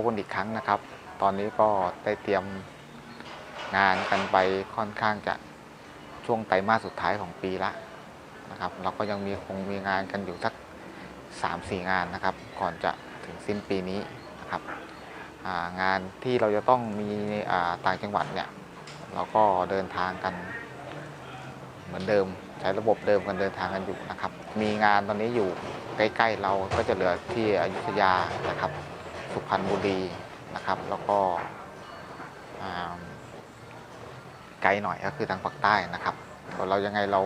บกันอีกครั้งนะครับ ตอนนี้ก็ได้เตรียมงานกันไปค่อนข้างจะช่วงไตรมาสสุดท้ายของปีละนะครับ เราก็ยังมีคงมีงานกันอยู่สัก 3-4 งานนะครับ ก่อนจะถึงสิ้นปีนี้นะครับางานที่เราจะต้องมีต่างจังหวัดเนี่ยเราก็เดินทางกันเหมือนเดิมใช้ระบบเดิมกันเดินทางกันอยู่นะครับ มีงานตอนนี้อยู่ใกล้ๆเราก็จะเหลือที่อยุธยานะครับ สุพรรณบุรีนะครับ แล้วก็ไกลหน่อยก็คือทางภาคใต้นะครับส่เรายังไงเรา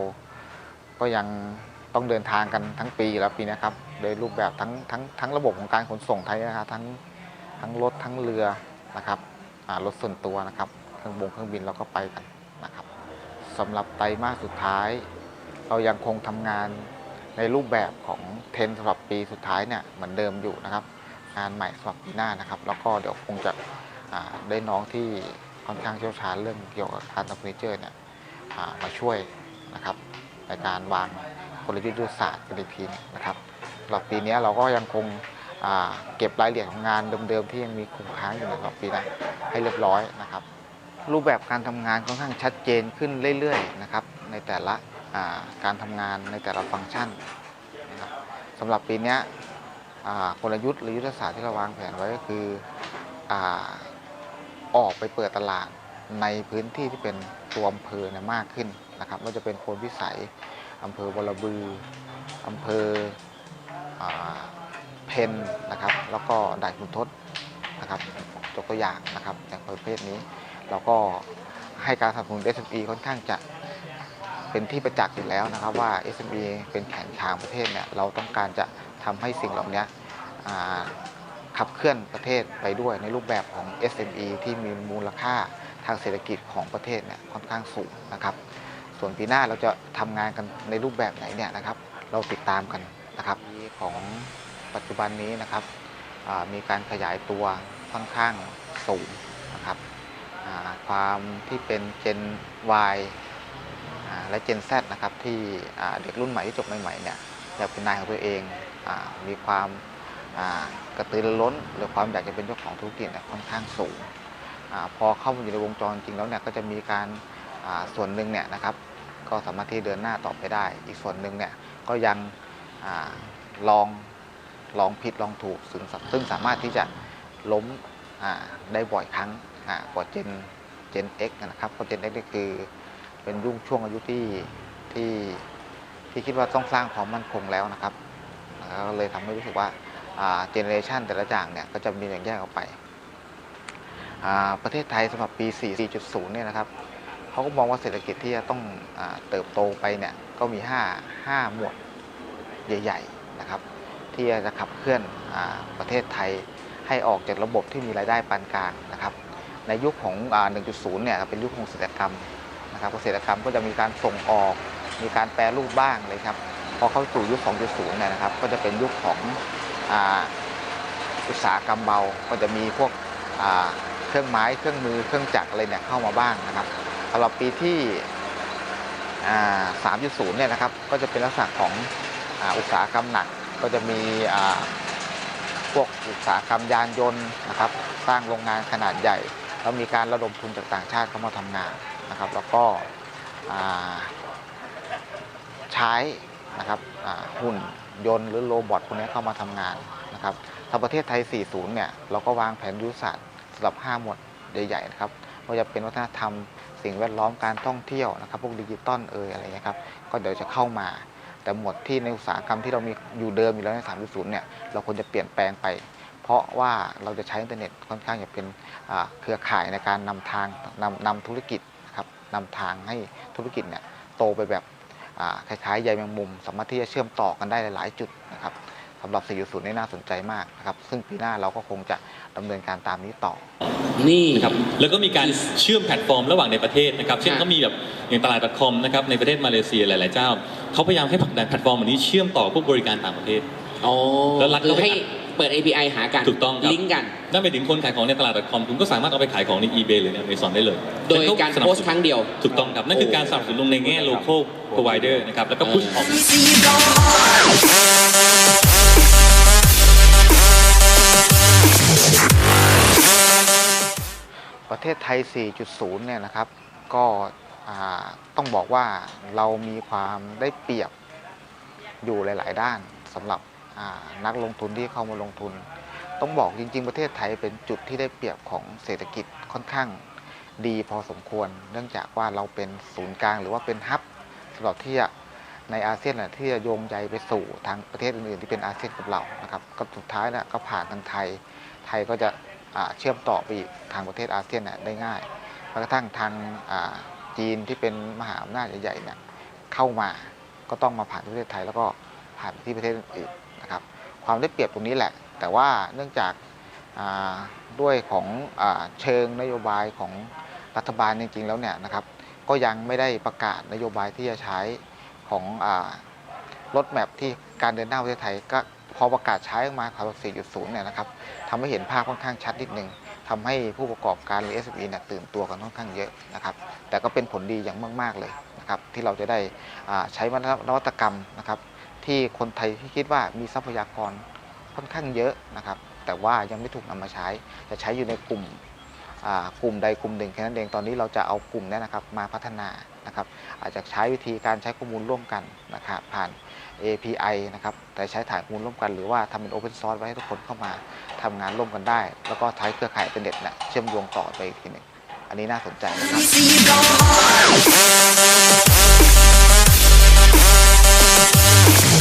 ก็ยังต้องเดินทางกันทั้งปีแล้วปีนี้ครับ โดยรูปแบบทั้งทั้งทั้งระบบของการขนส่งไทยนะครับทั้งทั้งรถทั้งเรือนะครับรถส่วนตัวนะครับ เครื่องบงเครื่องบินเราก็ไปกันนะครับสำหรับไตรมาสสุดท้าย เรายังคงทำงานในรูปแบบของเทนสำหรับปีสุดท้ายเนี่ยเหมือนเดิมอยู่นะครับ งานใหม่สำหรับปีหน้านะครับ แล้วก็เดี๋ยวคงจะได้น้องที่ค่อนข้างเชี่ยวชาญเรื่องเกี่ยวกับการทำเฟอร์นิเจอร์เนี่ยมาช่วยนะครับในการวางกลยุทธ์ยุทธศาสตร์กันอีกทีนะครับสำหรับปีนี้เราก็ยังคงเก็บรายละเอียดของงานเดิมๆที่ยังมีคงค้างอยู่ในสำหรับปีหน้าให้เรียบร้อยนะครับ รูปแบบการทำงานค่อนข้างชัดเจนขึ้นเรื่อยๆนะครับในแต่ละาการทำงานในแต่ละฟังก์ชันนะครับสำหรับปีนี้ กลยุทธ์หรือยุทธศาสตร์ที่เราวางแผนไว้ก็คืออออกไปเปิดตลาดในพื้นที่ที่เป็นตัวอำเภอเนี่ยมากขึ้นนะครับไม่ว่าจะเป็นโพนพิสัยอำเภอวรบืออำเภออเพนนะครับ แล้วก็ด่านคุณทศนะครับยกตัวอย่างนะครับอย่างประเภทนี้ เราก็ให้การสนับสนุน SME ค่อนข้างจะเป็นที่ประจักษ์อยู่แล้วนะครับว่า SME เป็นแขนขาของประเทศเนี่ยเราต้องการจะ ทำให้สิ่งเหล่านี้ขับเคลื่อนประเทศไปด้วยในรูปแบบของ SME ที่มีมูลค่าทางเศรษฐกิจของประเทศเนี่ยค่อนข้างสูงนะครับ ส่วนปีหน้าเราจะทำงานกันในรูปแบบไหนเนี่ยนะครับ เราติดตามกันนะครับของปัจจุบันนี้นะครับมีการขยายตัวค่อนข้างสูงนะครับความที่เป็น Gen Y และ Gen Z นะครับที่เด็กรุ่นใหม่ที่จบใหม่ๆเนี่ย อยากเป็นนายของตัวเองอมีความกระตือรือร้น หรือความอยากจะเป็นเจ้าของธุรกิจเนี่ยค่อนข้างสูงอพอเข้ามาอยู่ในวงจรจริงแล้วเนี่ยก็จะมีการส่วนหนึ่งเนี่ยนะครับ ก็สามารถที่เดินหน้าต่อไปได้ อีกส่วนหนึ่งเนี่ยก็ยังอลองลองผิดลองถูกซึ่งซึ่งสามารถที่จะล้มได้บ่อยครั้งกว่าเจนเจน X นะครับเพราะเจน X นี่คือเป็นยุ่งช่วงอายุที่ที่ ที่คิดว่าต้องสร้างความมั่นคงแล้วนะครับก็เลยทำให้รู้สึกว่าเจเนเรชันแต่ละอย่างเนี่ยก็จะมีแบ่างแยกออกไป ประเทศไทยสำหรับปี 4.0 เนี่ยนะครับเขาก็มองว่าเศรษฐกิจที่จะต้องอเติบโตไปเนี่ยก็มี 5 5 หมวดใหญ่ๆนะครับที่จะขับเคลื่อนอประเทศไทยให้ออกจากระบบที่มีรายได้ปานกลางนะครับ ในยุคของอ่า1.0 เนี่ยเป็นยุคของเกษตรกรรมนะครับเกษตรกรรมก็จะมีการส่งออก มีการแปรรูปบ้างเลยครับ พอเข้าสู่ยุค 2.0เนี่ยนะครับ ก็จะเป็นยุคของอุตสาหกรรมเบา ก็จะมีพวกเครื่องไม้ เครื่องมือ เครื่องจักรอะไรเนี่ยเข้ามาบ้างนะครับสำหรับปีที่อ่า3.0 เนี่ยนะครับ ก็จะเป็นลักษณะของอุตสาหกรรมหนัก ก็จะมีพวกอุตสาหกรรมยานยนต์นะครับ สร้างโรงงานขนาดใหญ่ แล้วมีการระดมทุนจากต่างชาติเข้ามาทำงานนะครับ แล้วก็ ใช้นะครับหุ่นยนต์หรือโรบอทพวกนี้เข้ามาทำงานนะครับถ้าประเทศไทย 40 เนี่ยเราก็วางแผนยุทธศาสตร์สำหรับ 5 หมวดใหญ่ๆนะครับว่าจะเป็นวัฒนธรรมสิ่งแวดล้อมการท่องเที่ยวนะครับ พวกดิจิตอลเอ่ยอะไรเงี้ยครับก็เดี๋ยวจะเข้ามาแต่หมวดที่ในอุตสาหกรรมที่เรามีอยู่เดิมอยู่แล้วใน 3.0 เนี่ยเราควรจะเปลี่ยนแปลงไป เพราะว่าเราจะใช้อินเทอร์เน็ตค่อนข้างจะเป็นเครือข่ายในการนำทางนำนำธุรกิจนะครับนำทางให้ธุรกิจเนี่ยโตไปแบบ คล้ายๆใยแมงมุม สามารถที่จะเชื่อมต่อกันได้หลาย ๆ จุดนะครับสำหรับ 4.0 นี่น่าสนใจมากนะครับ ซึ่งปีหน้าเราก็คงจะดำเนินการตามนี้ต่อ นี่นะครับ แล้วก็มีการเชื่อมแพลตฟอร์มระหว่างในประเทศนะครับ เช่นฮะเขามีแบบอย่างตลาด .com นะครับในประเทศมาเลเซียหลาย ๆ เจ้าเขาพยายามให้ผลักดันแพลตฟอร์มแบบนี้เชื่อมต่อพวกบริการต่างประเทศอ๋อแล้วรัฐก็คือไปให้ เปิด API หากันถูกต้องครับ ลิงก์กัน นั่นหมายถึงคนขายของในตลาด .com คุณก็สามารถเอาไปขายของใน eBay หรือใน Amazon ได้เลยโดยการสนับโพสสนุนต์ครั้งเดียว ถูกต้องครับ นั่นคือการสนับสนุนในแง่ local provider นะครับ แล้วก็ push ออก See you go ประเทศไทย 4.0 เนี่ยนะครับ ก็อ่าต้องบอกว่าเรามีความได้เปรียบอยู่หลาย ๆ ด้านสำหรับอ่า นักลงทุนที่เข้ามาลงทุน ต้องบอกจริง ๆ ประเทศไทยเป็นจุดที่ได้เปรียบของเศรษฐกิจค่อนข้างดีพอสมควร เนื่องจากว่าเราเป็นศูนย์กลางหรือว่าเป็นฮับสำหรับที่จะในอาเซียนน่ะที่จะโยงใยไปสู่ทางประเทศอื่นๆที่เป็นอาเซียนกับเรานะครับก็สุดท้ายนะก็ผ่านทางไทย ไทยก็จะเชื่อมต่อไปอีกทางประเทศอาเซียนน่ะได้ง่ายแม้กระทั่งทางจีนที่เป็นมหาอำนาจใหญ่ๆเนี่ยเข้ามาก็ต้องมาผ่านประเทศไทยแล้วก็ผ่านไปที่ประเทศอื่น นะครับความได้เปรียบตรงนี้แหละ แต่ว่าเนื่องจากาด้วยของอเชิงนโยบายของรัฐบาลจริงๆแล้วเนี่ยนะครับก็ยังไม่ได้ประกาศนโยบายที่จะใช้ของรถแมพที่การเดินหน้าประเทศไทยก็พอประกาศใช้ออกมาข่าว4.0 เนี่ยนะครับทำให้เห็นภาพค่อนข้างชัดนิดนึงทำให้ผู้ประกอบการหรือ SME เนี่ยตื่นตัวกันค่อนข้างเยอะนะครับ แต่ก็เป็นผลดีอย่างมาก ๆ เลยนะครับ ที่เราจะได้ใช้นวัตกรรมนะครับ ที่คนไทยที่คิดว่ามีทรัพยากรค่อนข้างเยอะนะครับ แต่ว่ายังไม่ถูกนำมาใช้ จะใช้อยู่ในกลุ่มกลุ่มใดกลุ่มหนึ่งแค่นั้นเองตอนนี้เราจะเอากลุ่มนี้นะครับมาพัฒนานะครับอาจจะใช้วิธีการใช้ข้อมูลร่วมกันนะครับผ่าน API นะครับแต่ใช้ฐานข้อมูลร่วมกันหรือว่าทำเป็น Open Source ไว้ให้ทุกคนเข้ามาทำงานร่วมกันได้ แล้วก็ใช้เครือข่ายอินเทอร์เน็ตนะเชื่อมโยงต่อไปอีกทีหนึ่งอันนี้น่าสนใจนะครับ